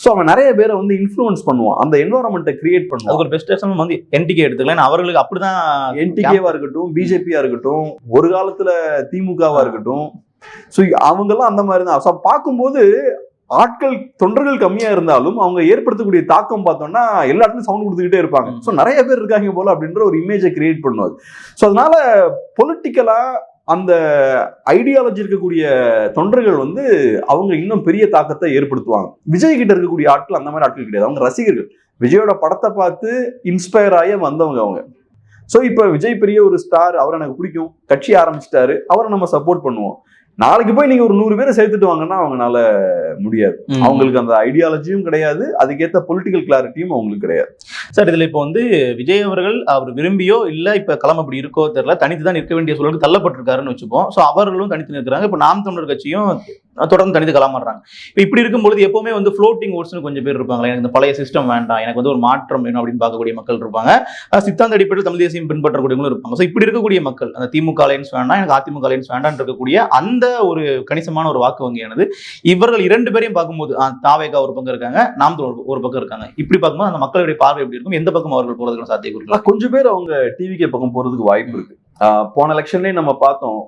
ஸோ அவன் நிறைய பேரை வந்து இன்ஃப்ளூயன்ஸ் பண்ணுவான். அந்த என்வரான்மெண்ட்டை கிரியேட் பண்ணுவான். ஒரு பெஸ்ட் எக்ஸாம்பிள் வந்து என்டிகே எடுத்துக்கலாம் அவர்களுக்கு அப்படிதான் என்டிகேவா இருக்கட்டும் பிஜேபியா இருக்கட்டும் ஒரு காலத்துல திமுகவா இருக்கட்டும். ஸோ அவங்கெல்லாம் அந்த மாதிரி தான் ஸோ பார்க்கும்போது ஆட்கள் தொண்டர்கள் கம்மியா இருந்தாலும் அவங்க ஏற்படுத்தக்கூடிய தாக்கம் பார்த்தோம்னா எல்லா இடத்துலயும் சவுண்ட் கொடுத்துக்கிட்டே இருப்பாங்க. ஸோ நிறைய பேர் இருக்காங்க போல அப்படின்ற ஒரு இமேஜை கிரியேட் பண்ணுவாது ஸோ அதனால பொலிட்டிக்கலா அந்த ஐடியாலஜி இருக்கக்கூடிய தொண்டர்கள் வந்து அவங்க இன்னும் பெரிய தாக்கத்தை ஏற்படுத்துவாங்க. விஜய் கிட்ட இருக்கக்கூடிய ஆட்கள் அந்த மாதிரி ஆட்கள் கிடையாது. அவங்க ரசிகர்கள். விஜயோட படத்தை பார்த்து இன்ஸ்பயர் ஆகி வந்தவங்க அவங்க. ஸோ இப்போ விஜய் பெரிய ஒரு ஸ்டார் அவரை எனக்கு பிடிக்கும். கட்சி ஆரம்பிச்சிட்டாரு. அவரை நம்ம சப்போர்ட் பண்ணுவோம். நாளைக்கு போய் நீங்க ஒரு நூறு பேரை சேர்த்துட்டு வாங்கன்னா அவங்கனால முடியாது. அவங்களுக்கு அந்த ஐடியாலஜியும் கிடையாது அதுக்கேற்ற பொலிட்டிக்கல் கிளாரிட்டியும் அவங்களுக்கு கிடையாது. சார் இதுல இப்போ வந்து விஜய் அவர்கள் அவர் விரும்பியோ இல்ல இப்ப களம் அப்படி இருக்கோ தெரியல தனித்து தான் நிற்க வேண்டிய சூழலுக்கு தள்ளப்பட்டிருக்காருன்னு வச்சுப்போம். சோ அவர்களும் தனித்து நிற்கிறாங்க. இப்போ நாம் தமிழர் கட்சியும் தொடர்ந்து தனித்து களமாடுறாங்க இப்போ இப்படி இருக்கும்பொழுது எப்பவுமே வந்து ஃப்ளோட்டிங் ஓட்ஸ்னு கொஞ்சம் பேர் இருப்பாங்க எனக்கு இந்த பழைய சிஸ்டம் வேண்டாம் எனக்கு வந்து ஒரு மாற்றம் வேணும் அப்படின்னு பார்க்கக்கூடிய மக்கள் இருப்பாங்க. சித்தாந்த அடிப்படையில் தமிழ் தேசியம் பின்பற்றக்கூடியவங்களும் இருப்பாங்க. ஸோ இப்படி இருக்கக்கூடிய மக்கள் அந்த திமுக அலையன்ஸ் வேண்டாம் எனக்கு அதிமுக அலையன்ஸ் வேண்டாம் இருக்கக்கூடிய அந்த ஒரு கணிசமான ஒரு வாக்கு வங்கியானது இவர்கள் இரண்டு பேரையும் பார்க்கும்போது தாவேகா ஒரு பக்கம் இருக்காங்க நாம் ஒரு பக்கம் இருக்காங்க. இப்படி பார்க்கும்போது அந்த மக்களுடைய பார்வை எப்படி இருக்கும்? எந்த பக்கம் அவர்கள் போறதுக்கான சாத்தியம் கொஞ்சம் பேர் அவங்க டிவிக்கு பக்கம் போறதுக்கு வாய்ப்பு இருக்கு. போன எலெக்ஷன்லயே நம்ம பார்த்தோம்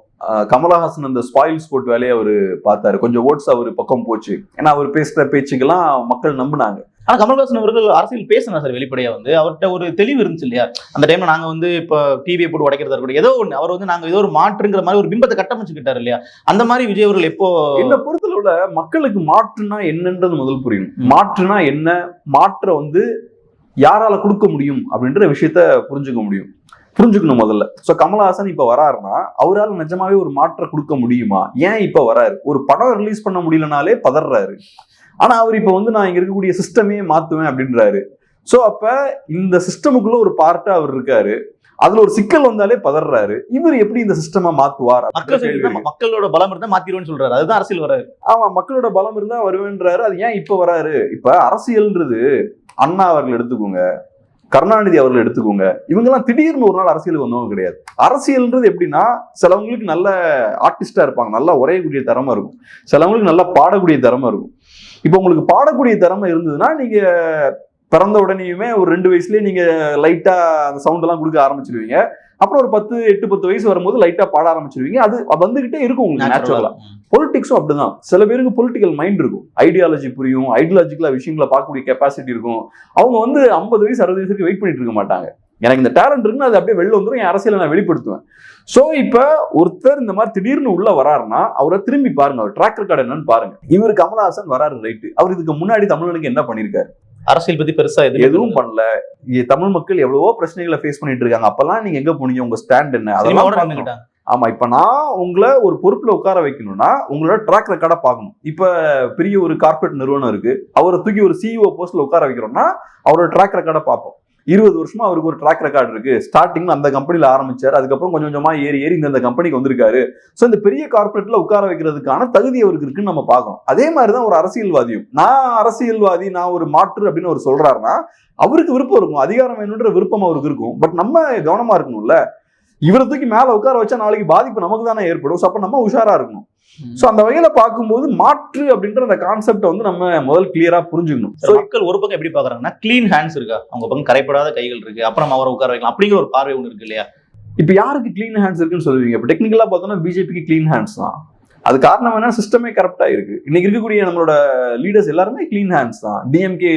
கமலஹாசன் அந்த ஸ்பாயில் ஸ்போர்ட் வேலையை அவர் பார்த்தாரு. கொஞ்சம் ஓட்ஸ் அவர் பக்கம் போச்சு. ஏன்னா அவர் பேசுற பேச்சுக்கெல்லாம் மக்கள் நம்பினாங்க. ஆனா கமல்ஹாசன் அவர்கள் அரசியல் பேசினா சார் வெளிப்படையா வந்து அவர்கிட்ட ஒரு தெளிவு இருந்துச்சு இல்லையா? அந்த டைம்ல நாங்க வந்து இப்போ டிவியை போட்டு உடைக்கிறதா இருக்கட்டும் ஏதோ ஒண்ணு. அவர் வந்து நாங்க ஏதோ ஒரு மாற்றுங்கிற மாதிரி ஒரு பிம்பத்தை கட்டமைச்சுக்கிட்டாரு இல்லையா? அந்த மாதிரி விஜய் அவர்கள் எப்போ என்ன பொறுத்தளவுல மக்களுக்கு மாற்றுனா என்னன்றது முதல் புரியணும். ம். மாற்றுனா என்ன? மாற்ற வந்து யாரால கொடுக்க முடியும் அப்படின்ற விஷயத்த புரிஞ்சுக்க முடியும். புரிஞ்சுக்கணும் முதல்ல. சோ கமலஹாசன் இப்ப வராருன்னா அவரால் நிஜமாவே ஒரு மாற்ற கொடுக்க முடியுமா? ஏன் இப்ப வராரு? ஒரு படம் ரிலீஸ் பண்ண முடியலனாலே பதறாரு. ஆனா அவர் இப்ப வந்து நான் இங்க இருக்கக்கூடிய சிஸ்டமே மாத்துவேன் அப்படின்றாரு. சோ அப்ப இந்த சிஸ்டமுக்குள்ள ஒரு பார்ட்டா அவர் இருக்காரு. அதுல ஒரு சிக்கல் வந்தாலே பதறாரு. இவர் எப்படி இந்த சிஸ்டமா மாத்துவார்? மக்களோட பலம் இருந்தா மாத்திருவேன்னு சொல்றாரு. அதுதான் அரசியல் வராது ஆமா மக்களோட பலம் இருந்தா வருவேன்றாரு அது ஏன் இப்ப வராரு? இப்ப அரசியல்ன்றது அண்ணா அவர்கள் எடுத்துக்கோங்க. கருணாநிதி அவர்கள் எடுத்துக்கோங்க. இவங்கெல்லாம் திடீர்னு ஒரு நாள் அரசியலுக்கு வந்தவங்க கிடையாது. அரசியல்ன்றது எப்படின்னா சிலவங்களுக்கு நல்ல ஆர்டிஸ்டா இருப்பாங்க. நல்லா உரையக்கூடிய திறமை இருக்கும். சிலவங்களுக்கு நல்லா பாடக்கூடிய திறமை இருக்கும். இப்போ உங்களுக்கு பாடக்கூடிய திறமை இருந்ததுன்னா நீங்க பிறந்த உடனேயுமே ஒரு ரெண்டு வயசுலயே நீங்க லைட்டா அந்த சவுண்ட் எல்லாம் கொடுக்க ஆரம்பிச்சிருவீங்க. அப்புறம் ஒரு பத்து எட்டு பத்து வயசு வரும்போது லைட்டா பாட ஆரம்பிச்சிருவீங்க. அது வந்துகிட்டே இருக்கும் உங்களுக்கு நேச்சுரலா பொலிட்டிக்ஸும் அப்படிதான். சில பேருக்கு பொலிட்டிக்கல் மைண்ட் இருக்கும். ஐடியாலஜி புரியும் ஐடியாலஜிக்கலா விஷயங்களை பார்க்கக்கூடிய கெப்பாசிட்டி இருக்கும். அவங்க வந்து ஐம்பது வயசு அறுபது வயசுக்கு வெயிட் பண்ணிட்டு இருக்க மாட்டாங்க. எனக்கு இந்த டேலண்ட் இருக்குன்னு அது அப்படியே வெளில வந்துடும் என் அரசியலை நான் வெளிப்படுத்துவேன். ஸோ இப்போ ஒருத்தர் இந்த மாதிரி திடீர்னு உள்ள வராருன்னா அவரை திரும்பி பாருங்க. அவர் ட்ராக் ரெக்கார்டு என்னன்னு பாருங்க. இவர் கமலஹாசன் வராரு ரைட்டு அவர் இதுக்கு முன்னாடி தமிழனுக்கு என்ன பண்ணிருக்காரு? அரசியல் பத்தி பெருசா எதுவும் பண்ணல. தமிழ் மக்கள் எவ்வளவோ பிரச்சனைகளை ஃபேஸ் பண்ணிட்டு இருக்காங்க. அப்பெல்லாம் நீங்க எங்க போனீங்க? உங்க ஸ்டாண்ட் என்ன? அதெல்லாம் ஆமா இப்ப நான் உங்களை ஒரு பொறுப்புல உட்கார வைக்கணும்னா உங்களோட ட்ராக் ரெக்கார்டா பார்க்கணும் இப்ப பெரிய ஒரு கார்ப்பரேட் நிறுவனம் இருக்கு. அவரை தூக்கி ஒரு சிஇஓ போஸ்ட்ல உட்கார வைக்கிறோம்னா அவரோட ட்ராக் ரெக்கார்டா பார்ப்போம். இருபது வருஷமா அவருக்கு ஒரு ட்ராக் ரெக்கார்டு இருக்கு. ஸ்டார்டிங்ல அந்த கம்பெனில ஆரம்பிச்சார். அதுக்கப்புறம் கொஞ்சம் கொஞ்சமா ஏறி ஏறி இந்த கம்பெனிக்கு வந்திருக்காரு. சோ இந்த பெரிய கார்ப்பரேட்ல உட்கார வைக்கிறதுக்கான தகுதி அவருக்கு இருக்குன்னு நம்ம பார்க்கணும். அதே மாதிரிதான் ஒரு அரசியல்வாதியும். நான் அரசியல்வாதி நான் ஒரு மாற்று அப்படின்னு அவர் சொல்றாருன்னா அவருக்கு விருப்பம் இருக்கும். அதிகாரம் வேணுன்ற விருப்பம் அவருக்கு இருக்கும். பட் நம்ம கவனமா இருக்கணும்ல. இவரை தூக்கி மேல உட்கார வச்சா நாளைக்கு பாதிப்பு நமக்கு தானே ஏற்படும். ஸோ அப்ப நம்ம உஷாரா இருக்கணும். ஸோ அந்த வகையில பார்க்கும்போது மாற்று அப்படின்ற அந்த கான்செப்டை வந்து நம்ம முதல் கிளியரா புரிஞ்சுக்கணும். So, மக்கள் ஒரு பக்கம் எப்படி பாக்குறாங்கன்னா க்ளீன் ஹேண்ட்ஸ் இருக்கா? அவங்க பக்கம் கரைப்படாத கைகள் இருக்கு. அப்புறம் அவரை உட்கார வைக்கலாம். அப்படிங்கிற ஒரு பார்வை ஒன்று இருக்கு இல்லையா? இப்போ யாருக்கு க்ளீன் ஹேண்ட்ஸ் இருக்குன்னு சொல்லுவீங்க? இப்போ டெக்னிக்கலா பார்த்தோம்னா பிஜேபிக்கு க்ளீன் ஹேண்ட்ஸ் தான். அது காரணம் என்ன சிஸ்டமே கரெக்டா இருக்கு. இன்னைக்கு இருக்கக்கூடிய நம்மளோட லீடர்ஸ் எல்லாருமே க்ளீன் ஹேண்ட்ஸ் தான். டிஎம்கே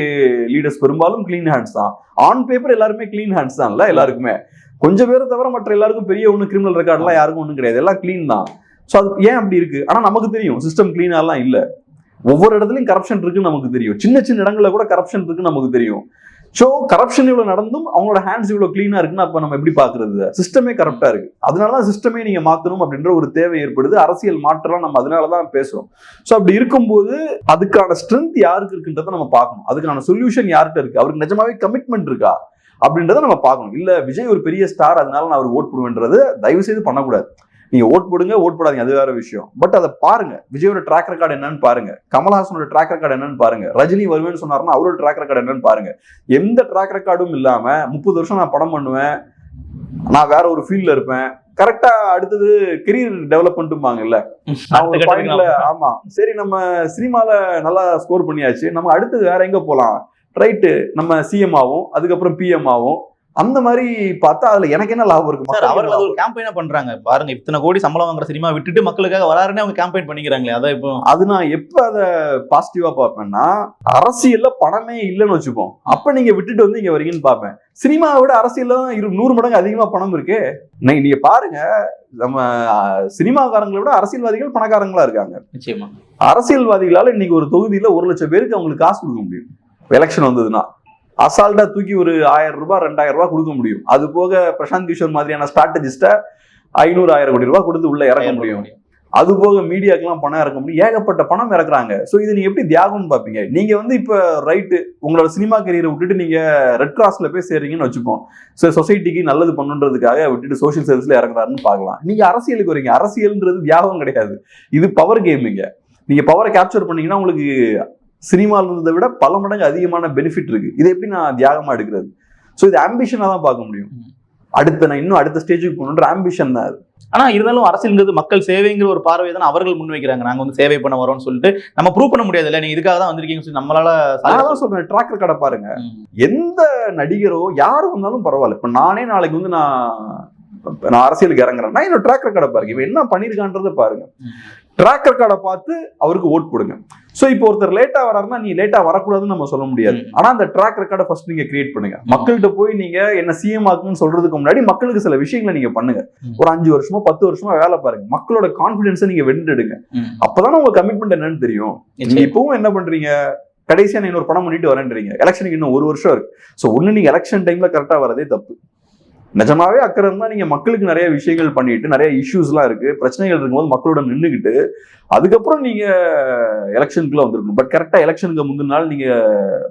லீடர்ஸ் பெரும்பாலும் க்ளீன் ஹேண்ட்ஸ் தான். ஆன் பேப்பர் எல்லாருமே க்ளீன் ஹேண்ட்ஸ் தான்ல எல்லாருக்குமே. கொஞ்சம் பேரை தவிர மற்ற எல்லாருக்கும் பெரிய ஒன்று கிரிமினல் ரெக்கார்ட்லாம் யாருக்கும் ஒன்றும் கிடையாது. எல்லாம் க்ளீன் தான். ஸோ அது ஏன் அப்படி இருக்கு? ஆனா நமக்கு தெரியும். சிஸ்டம் க்ளீனாலாம் இல்லை. ஒவ்வொரு இடத்துலையும் கரப்ஷன் இருக்குன்னு நமக்கு தெரியும். சின்ன சின்ன இடங்களில் கூட கரப்ஷன் இருக்குன்னு நமக்கு தெரியும். ஸோ கரப்ஷன் இவ்வளோ நடந்தும் அவங்களோட ஹேண்ட்ஸ் இவ்வளோ க்ளீனாக இருக்குன்னு அப்போ நம்ம எப்படி பாக்குறது சிஸ்டமே கரெக்டா இருக்கு. அதனாலதான் சிஸ்டமே நீங்க மாத்தணும் அப்படின்ற ஒரு தேவை ஏற்படுது. அரசியல் மாற்றலாம் நம்ம அதனால தான் பேசுறோம். ஸோ அப்படி இருக்கும்போது அதுக்கான ஸ்ட்ரென்த் யாருக்கு இருக்குன்றதை நம்ம பார்க்கணும். அதுக்கான சொல்யூஷன் யார்கிட்ட இருக்கு? அவருக்கு நிஜமாவே கமிட்மெண்ட் இருக்கா? அப்படின்றத நம்ம பார்க்கணும். இல்லை விஜய் ஒரு பெரிய ஸ்டார் அதனால நான் அவர் ஓட் போடுவேன்றது தயவு செய்து பண்ணக்கூடாது. நீங்க ஓட் போடுங்க ஓட் போடாதீங்க. அது வேற விஷயம். பட் அதை பாருங்க. விஜயோட ட்ராக் ரெக்கார்டு என்னன்னு பாருங்க. கமல்ஹாசனோட ட்ராக் ரெக்கார்டு என்னன்னு பாருங்க. ரஜினி வருவேன்னு சொன்னாருன்னா அவரோட ட்ராக் ரெக்கார்டு என்னன்னு பாருங்க. எந்த ட்ராக் ரெக்கார்டும் இல்லாம முப்பது வருஷம் நான் படம் பண்ணுவேன். நான் வேற ஒரு ஃபீல்ட்ல இருப்பேன். கரெக்டா அடுத்தது கெரியர் டெவலப் பண்ணிட்டுப்பாங்கல்ல நான் ஒரு பாயிண்ட்ல ஆமா. சரி நம்ம சினிமால நல்லா ஸ்கோர் பண்ணியாச்சு. நம்ம அடுத்தது வேற எங்க போலாம்? ரைட்டு நம்ம சிஎம் ஆகும் அதுக்கப்புறம் பிஎம் ஆகும் அந்த மாதிரி பார்த்தா அதுல எனக்கு என்ன லாபம் இருக்கு? சார் அவர்கள் ஒரு கேம்பெயினா பண்றாங்க. பாருங்க இத்தனை கோடி சம்பளம் வாங்குற சினிமா விட்டுட்டு மக்களுக்காக வராருன்னு அவங்க கேம்பெயின் பண்ணிக்கிறாங்களே அதான் இப்போ. அது நான் எப்ப அத பாசிட்டிவா பார்ப்பேன்னா அரசியல்ல பணமே இல்லைன்னு வச்சுப்போம். அப்ப நீங்க விட்டுட்டு வந்து இங்க வரீங்கன்னு பார்ப்பேன். சினிமாவை விட அரசியல்ல தான் இரு நூறு மடங்கு அதிகமா பணம் இருக்கு. நீங்க பாருங்க நம்ம சினிமாக்காரங்களை விட அரசியல்வாதிகள் பணக்காரங்களா இருக்காங்க. நிச்சயமா. அரசியல்வாதிகளால இன்னைக்கு ஒரு தொகுதியில ஒரு லட்சம் பேருக்கு அவங்களுக்கு காசு கொடுக்க முடியும். எலெக்ஷன் வந்ததுன்னா. அசால்ட்டா தூக்கி ஒரு ஆயிரம் ரூபாய் ரெண்டாயிரம் ரூபாய் கொடுக்க முடியும். அது போக பிரசாந்த் கிஷோர் மாதிரியான ஸ்ட்ராட்டஜிஸ்ட ஐநூறு ஆயிரம் கோடி ரூபாய் கொடுத்து உள்ள இறக்க முடியும். அது போக மீடியாக்கெல்லாம் பணம் இறக்க முடியும். ஏகப்பட்ட பணம் இறக்குறாங்க. ஸோ இது நீங்க எப்படி தியாகம்னு பார்ப்பீங்க? நீங்க வந்து இப்போ ரைட்டு உங்களோட சினிமா கரியரை விட்டுட்டு நீங்க ரெட் கிராஸ்ல போய் சேர்றீங்கன்னு வச்சுப்போம். ஸோ சொசைட்டிக்கு நல்லது பண்ணுன்றதுக்காக விட்டுட்டு சோஷியல் சர்வீஸ்ல இறங்குறாருன்னு பார்க்கலாம். நீங்க அரசியலுக்கு வரீங்க. அரசியல்ன்றது தியாகம் கிடையாது. இது பவர் கேமிங்க நீங்க பவரை கேப்சர் பண்ணீங்கன்னா உங்களுக்கு சினிமாவில் இருந்ததை விட பல மடங்கு அதிகமான பெனிஃபிட் இருக்கு. இதை எப்படி நான் தியாகமா எடுக்கிறது? ஸோ இது ஆம்பிஷனாக தான் பார்க்க முடியும். அடுத்த நான் இன்னும் அடுத்த ஸ்டேஜுக்கு போகணுன்ற ஆம்பிஷன் தான் அது. ஆனா இருந்தாலும் அரசியல்ங்கிறது மக்கள் சேவைங்கிற ஒரு பார்வை தான் அவர்கள் முன்வைக்கிறாங்க. நாங்க வந்து சேவை பண்ண வரோம்னு சொல்லிட்டு நம்ம ப்ரூவ் பண்ண முடியாது இல்ல. நீங்க இதுக்காக தான் வந்திருக்கீங்கன்னு சொல்லி நம்மளால நான் தான் சொல்றேன் ட்ராக் ரெக்கார்டை பாருங்க. எந்த நடிகரோ யார் வந்தாலும் பரவாயில்ல. இப்ப நானே நாளைக்கு வந்து நான் நான் அரசியலுக்கு இறங்குறேன்னா என்னோட ட்ராக் ரெக்கார்டை பாருங்க. இவன் என்ன பண்ணிருக்கான்றத பாருங்க. ட்ராக் ரெக்கார்டை பார்த்து அவருக்கு ஓட் போடுங்க. சோ இப்போ ஒருத்தர் லேட்டா வராருன்னா நீ லேட்டா வரக்கூடாதுன்னு நம்ம சொல்ல முடியாது. ம். ஆனா அந்த ட்ராக் ரெக்கார்டை ஃபர்ஸ்ட் நீங்க கிரியேட் பண்ணுங்க. மக்கள்கிட்ட போய் நீங்க என்ன சிஎம் ஆக்குன்னு சொல்றதுக்கு முன்னாடி மக்களுக்கு சில விஷயங்களை நீங்க பண்ணுங்க. ஒரு அஞ்சு வருஷமோ பத்து வருஷமா வேலை பாருங்க. மக்களோட கான்பிடன்ஸை நீங்க வென்றெடுங்க. அப்பதானே உங்க கமிட்மெண்ட் என்னன்னு தெரியும். நீங்க நிச்சயம். இப்பவும் என்ன பண்றீங்க? கடைசியா நான் இன்னொரு பணம் பண்ணிட்டு வரேன்றீங்க. எலெக்ஷனுக்கு இன்னும் ஒரு வருஷம் இருக்கு. சோ ஒண்ணு நீங்க எலெக்ஷன் டைம்ல கரெக்டா வரதே தப்பு. நிஜமாவே அக்கறை இருந்தா நீங்க மக்களுக்கு நிறைய விஷயங்கள் பண்ணிட்டு நிறைய இஷ்யூஸ்லாம் இருக்கு. பிரச்சனைகள் இருக்கும்போது மக்களோட நின்றுக்கிட்டு அதுக்கப்புறம் நீங்க எலெக்ஷனுக்குள்ள வந்திருக்கணும். பட் கரெக்டா எலெக்ஷனுக்கு முந்தின நாள் நீங்க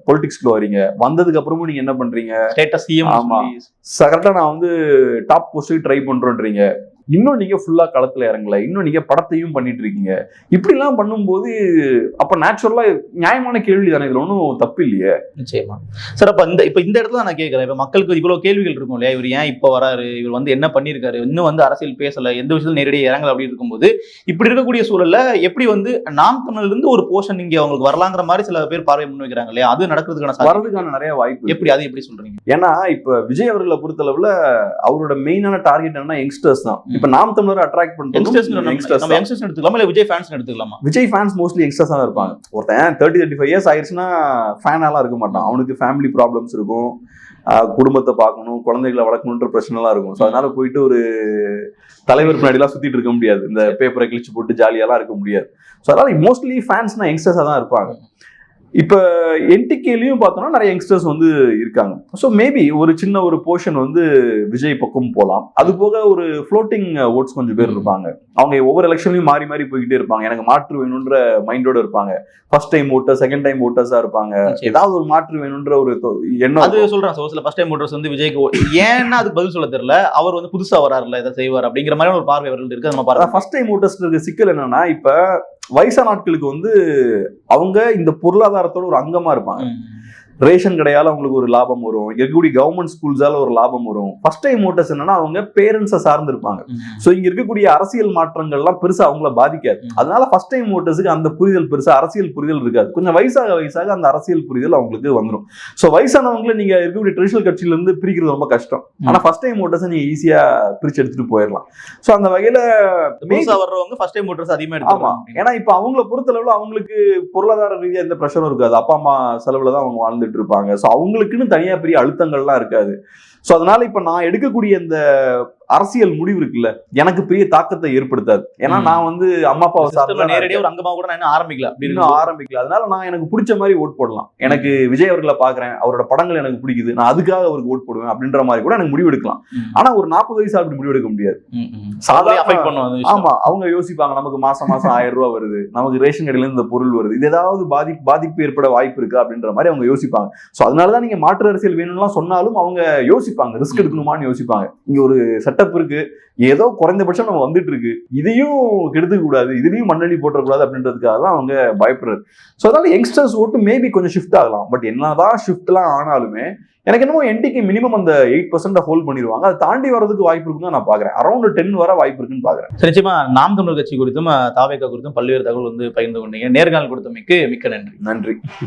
பொலிட்டிக்ஸ்க்குள்ள வரீங்க. வந்ததுக்கு அப்புறமும் நீங்க என்ன பண்றீங்க? ஸ்டேட்டஸ் சிஎம் ஆமா. கரெக்டா நான் வந்து டாப் போஸ்ட்டுக்கு ட்ரை பண்றோன்றீங்க. இன்னும் நீங்க ஃபுல்லா களத்துல இறங்கல. இன்னும் நீங்க படத்தையும் பண்ணிட்டு இருக்கீங்க. இப்படிலாம் பண்ணும்போது அப்ப நேச்சுரலா நியாயமான கேள்வி தானே இதுல ஒன்றும் தப்பு இல்லையே. நிச்சயமா. சார் அப்ப இந்த இப்ப இந்த இடத்துல நான் கேட்கறேன். இப்ப மக்களுக்கு இவ்வளவு கேள்விகள் இருக்கும் இல்லையா? இவர் ஏன் இப்ப வராரு? இவர் வந்து என்ன பண்ணிருக்காரு? இன்னும் வந்து அரசியல் பேசல. எந்த விஷயத்துல நேரடியாக இறங்கல அப்படி இருக்கும்போது இப்படி இருக்கக்கூடிய சூழல்ல எப்படி வந்து நாம் தமிழ்ல இருந்து ஒரு போர்ஷன் இங்க அவங்களுக்கு வரலாங்கிற மாதிரி சில பேர் பார்வை முன் வைக்கிறாங்க இல்லையா? அது நடக்கிறதுக்கான வரதுக்கான நிறைய வாய்ப்பு. எப்படி அது எப்படி சொல்றீங்க? ஏன்னா இப்ப விஜய் அவர்களை பொறுத்தளவுல அவரோட மெயினான டார்கெட் என்னன்னா யங்ஸ்டர்ஸ் தான். இப்ப நாம் தமிழர் அட்ராக்ட் யங்ஸ்டர்ஸ் எடுத்துக்கலாமா? இல்ல விஜய் ஃபேன்ஸ் எடுத்துக்கலாமா? விஜய் ஃபேன்ஸ் மோஸ்ட்லி யங்ஸ்டர்ஸ் தான் இருப்பாங்க. ஒருத்தன் தேர்ட்டி தேர்ட்டி ஃபைவ் இயர்ஸ் ஆயிடுச்சுன்னா ஃபேனாலாம் இருக்க மாட்டான். அவனுக்கு ஃபேமிலி ப்ராப்ளம்ஸ் இருக்கும். குடும்பத்தை பார்க்கணும் குழந்தைகளை வளர்க்கணுன்ற பிரச்சனைலாம் இருக்கும். ஸோ அதனால போயிட்டு ஒரு தலைவர் பின்னாடிலாம் சுத்திட்டு இருக்க முடியாது. இந்த பேப்பரை கிழிச்சு போட்டு ஜாலியாலாம் இருக்க முடியாது. ஸோ அதனால மோஸ்ட்லி ஃபேன்ஸ்னா யங்ஸ்டர்ஸாக தான் இருப்பாங்க. இப்போ என்டிகேலையும் பார்த்தோம்னா நிறைய யங்ஸ்டர்ஸ் வந்து இருக்காங்க. ஸோ மேபி ஒரு சின்ன ஒரு போர்ஷன் வந்து விஜய் பக்கம் போகலாம் அது போக ஒரு ஃப்ளோட்டிங் ஓட்ஸ் கொஞ்சம் பேர் இருப்பாங்க. அவங்க ஒவ்வொரு எலெக்ஷன்லையும் மாறி மாறி போய்கிட்டே இருப்பாங்க. எனக்கு மாற்று வேணுன்ற மைண்டோட இருப்பாங்க. First time voter second time ஓட்டர்ஸா இருப்பாங்க. ஏதாவது ஒரு மாற்று வேணுன்ற ஒரு எண்ணம் அது சொல்றேன். சார் சில ஃபர்ஸ்ட் டைம் மோட்டர்ஸ் வந்து விஜய்க்கு ஏன்னா அதுக்கு பதில் சொல்ல தெரியல. அவர் வந்து புதுசா வராருல இதை செய்வார் அப்படிங்கிற மாதிரி ஒரு பார்வை அவர்கள் இருக்கு. நம்ம பாருங்க ஃபர்ஸ்ட் டைம் ஓட்டர்ஸ் இருக்க சிக்கல் என்னன்னா இப்ப வயசான ஆட்களுக்கு வந்து அவங்க இந்த பொருளாதாரத்தோட ஒரு அங்கமா இருப்பாங்க. ரேஷன் கடையால அவங்களுக்கு ஒரு லாபம் வரும். இருக்கக்கூடிய கவர்மெண்ட் ஸ்கூல்ஸால ஒரு லாபம் வரும். ஃபர்ஸ்ட் டைம் ஓட்டர்ஸ் என்னன்னா அவங்க பேரண்ட்ஸை சார்ந்து இருப்பாங்க சோ இங்க இருக்கக்கூடிய அரசியல் மாற்றங்கள்லாம் பெருசா அவங்கள பாதிக்காது. அதனால ஃபர்ஸ்ட் டைம் ஓட்டர்ஸுக்கு அந்த புரிதல் பெருசா அரசியல் புரிதல் இருக்காது. கொஞ்சம் வயசாக வயசாக அந்த அரசியல் புரிதல் அவங்களுக்கு வந்துடும் சோ வயசானவங்களை நீங்க இருக்கக்கூடிய ட்ரெடிஷனல் கட்சியில இருந்து பிரிக்கிறது ரொம்ப கஷ்டம். ஆனா ஃபர்ஸ்ட் டைம் ஓட்டர்ஸை நீங்க ஈஸியா பிரிச்சு எடுத்துட்டு போயிடலாம். சோ அந்த வகையில புதுசா வர்றவங்க ஃபர்ஸ்ட் டைம் மோட்டர்ஸ் அதிகமா ஆமா. ஏன்னா இப்ப அவங்கள பொறுத்தளவுல அவங்களுக்கு பொருளாதார ரீதியா எந்த ப்ரெஷரும் இருக்காது. அப்பா அம்மா செலவுல தான் அவங்க வாழ்ந்துட்டு இருப்பாங்க சோ அவங்களுக்குன்னு தனியா பெரிய அழுத்தங்கள்லாம் இருக்காது. ஸோ அதனால இப்ப நான் எடுக்கக்கூடிய இந்த அரசியல் முடிவு இருக்குல்ல எனக்கு பெரிய தாக்கத்தை ஏற்படுத்தாது. ஏன்னா. நான் வந்து அம்மா அப்பாவை சார்ந்து நேரடியா ஒரு அங்கமா கூட நான் இன்னும் ஆரம்பிக்கல அப்படி இன்னும் ஆரம்பிக்கல. அதனால நான் எனக்கு பிடிச்ச மாதிரி ஓட் போடலாம். எனக்கு விஜய் அவர்களை பாக்குறேன் அவரோட படங்கள் எனக்கு பிடிக்குது. நான் அதுக்காக அவருக்கு ஓட் போடுவேன் அப்படின்ற மாதிரி கூட எனக்கு முடிவு எடுக்கலாம். ஆனா ஒரு நாற்பது வயசு அப்படி முடிவு எடுக்க முடியாது. சாதாரண ஆமா அவங்க யோசிப்பாங்க நமக்கு மாசம் மாசம் ஆயிரம் ரூபாய் வருது. நமக்கு ரேஷன் கடையில இருந்து இந்த பொருள் வருது. இது ஏதாவது பாதி பாதிப்பு ஏற்பட வாய்ப்பு இருக்கு அப்படின்ற மாதிரி அவங்க யோசிப்பாங்க. சோ அதனாலதான் நீங்க மாற்று அரசியல் வேணும்லாம் சொன்னாலும் அவங்க யோசிப்பாங்க. ரிஸ்க் எடுக்கணுமான்னு யோசிப்பாங்க. இங்க ஒரு செட்டப் இருக்கு. ஏதோ குறைந்தபட்சம் நம்ம வந்துட்டு இருக்கு இதையும் கெடுத்துக்க கூடாது இதுலயும் மண்ணெண்ணி போட்டக்கூடாது அப்படின்றதுக்காக தான் அவங்க பயப்படுறது ஸோ அதனால யங்ஸ்டர்ஸ் ஓட்டு மேபி கொஞ்சம் ஷிஃப்ட் ஆகலாம். பட் என்னதான் ஷிஃப்ட்லாம் ஆனாலுமே எனக்கு என்னமோ என்டிக்கு மினிமம் அந்த எயிட் பர்சன்ட் ஹோல்ட் பண்ணிடுவாங்க. அதை தாண்டி வரதுக்கு வாய்ப்பு இருக்குன்னு நான் பாக்குறேன் அரௌண்ட் டென் வர வாய்ப்பு இருக்குன்னு பாக்குறேன் சரி, நிச்சயமா நாம் தமிழர் கட்சி குறித்தும் தாவேக்கா குறித்தும் பல்வேறு தகவல் வந்து பகிர்ந்து கொண்டீங்க. நேர்காணல் கொடுத்தமைக்கு மிக்க நன்றி. நன்றி.